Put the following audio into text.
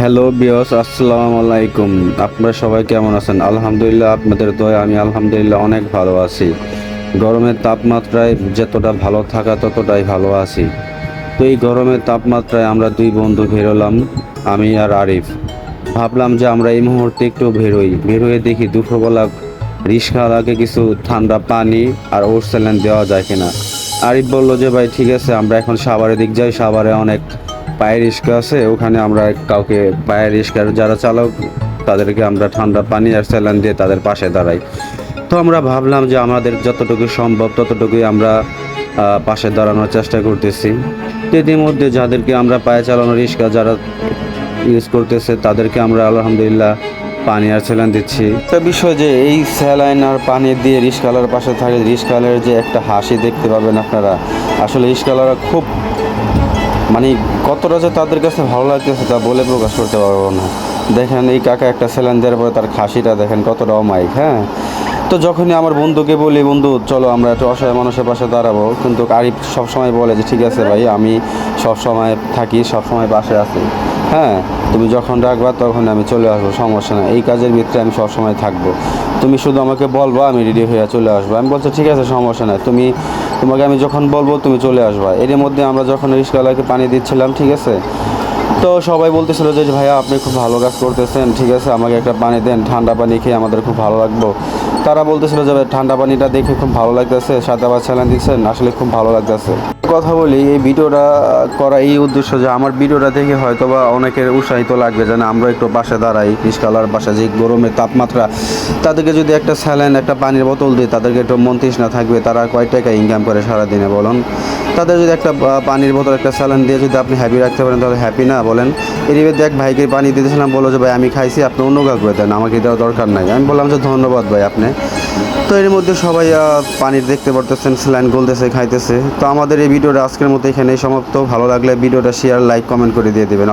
Hello বিয়স আসসালামু আলাইকুম। আপনারা সবাই কেমন আছেন? আলহামদুলিল্লাহ, আপনাদের দয়া, আমি আলহামদুলিল্লাহ অনেক ভালো আছি। গরমের তাপমাত্রায় যতটা ভালো থাকা, ততটাই ভালো আছি। তো এই গরমের তাপমাত্রায় আমরা দুই বন্ধু বেরোলাম আমি আর আরিফ। ভাবলাম যে আমরা এই মুহূর্তে একটু বেরোই বেরোয় দেখি দুপুরবেলা রিক্সাওয়ালাকে কিছু ঠান্ডা পানি আর ওর স্যালেন দেওয়া যায় কিনা। আরিফ বলল যে, ভাই, ঠিক আছে, আমরা এখন সাভারের দিক যাই। সাভারে অনেক পায়ের রিক্সা আছে, ওখানে আমরা কাউকে পায়ের রিক্সার যারা চালক, তাদেরকে আমরা ঠান্ডা পানি আর স্যালান দিয়ে তাদের পাশে দাঁড়াই। তো আমরা ভাবলাম যে আমাদের যতটুকু সম্ভব ততটুকুই আমরা পাশে দাঁড়ানোর চেষ্টা করতেছি। ইতিমধ্যে যাদেরকে আমরা পায়ে চালানো রিক্সা যারা ইউজ করতেছে, তাদেরকে আমরা আলহামদুলিল্লাহ পানি আর স্যালাইন দিচ্ছি। একটা বিষয় যে এই স্যালাইন আর পানি দিয়ে রিক্সাওয়ালার পাশে থাকে রিক্সাওয়ালার যে একটা হাসি দেখতে পাবেন আপনারা। আসলে রিক্সাওয়ালারা খুব মানে কতটা যে তাদের কাছে ভালো লাগতেছে তা বলে প্রকাশ করতে পারব না। দেখেন এই কাকা একটা সেলেন দেওয়ার পরে তার খাসিটা দেখেন কতটা অমায়িক হ্যাঁ? তো যখনই আমার বন্ধুকে বলি, বন্ধু, চলো আমরা একটু অসহায় মানুষের পাশে দাঁড়াবো। কিন্তু আরিফ সবসময় বলে যে, ঠিক আছে ভাই, আমি সবসময় থাকি, সবসময় পাশে আছি। হ্যাঁ তুমি যখন ডাকবা তখন আমি চলে আসব, সমস্যা না এই কাজের ভিতরে আমি সবসময় থাকব। তুমি শুধু আমাকে বলবা, আমি রেডি হয়ে চলে আসব। আমি বলছি, ঠিক আছে, সমস্যা নাই। তুমি, তোমাকে আমি যখন বলব, তুমি চলে আসবা। এর মধ্যে আমরা যখন রিক্সাওয়ালাকে পানি দিচ্ছিলাম, ঠিক আছে? তো সবাই বলতেছিল যে, ভাইয়া, আপনি খুব ভালো কাজ করতেছেন, ঠিক আছে, আমাকে একটা পানি দেন, ঠান্ডা পানি খেয়ে আমাদের খুব ভালো লাগল তারা বলতেছিল যে ঠান্ডা পানিটা দেখে খুব ভালো লাগতেছে, সাথে আবার স্যালান দিচ্ছেন, আসলে খুব ভালো লাগতেছে। কথা বলি, এই ভিডিওটা করা এই উদ্দেশ্য যে, আমার ভিডিওটা দেখে হয়তো বা অনেকের উৎসাহিত লাগবে যেন আমরা একটু পাশে দাঁড়াই রিক্সাওয়ালার পাশে যে গরমের তাপমাত্রা, তাদেরকে যদি একটা স্যালাইন একটা পানির বোতল দিই, তাদেরকে একটু মন তৃষ্ণা থাকবে, তারা কয় টাকা ইনকাম করে সারাদিনে, বলুন? তাদের যদি একটা পানির বোতল, একটা স্যালান দিয়ে যদি আপনি হ্যাপি রাখতে পারেন, তাহলে হ্যাপি না, বলেন। এর দেখ ভাইকে পানি দিতেছিলাম বলো যে, ভাই, আমি খাইছি, আপনি অন্য কাউকে দেন, আমাকে দেওয়ার দরকার নাই। আমি বললাম যে, ধন্যবাদ ভাই আপনি। তো এর মধ্যে সবাই পানির দেখতে পারতেছেন স্যালান গলতেছে, খাইতেছে। তো আমাদের এই ভিডিওটা আজকের মতো এখানেই সমাপ্ত। ভালো লাগলে ভিডিওটা শেয়ার লাইক কমেন্ট করে দিয়ে দেবেন।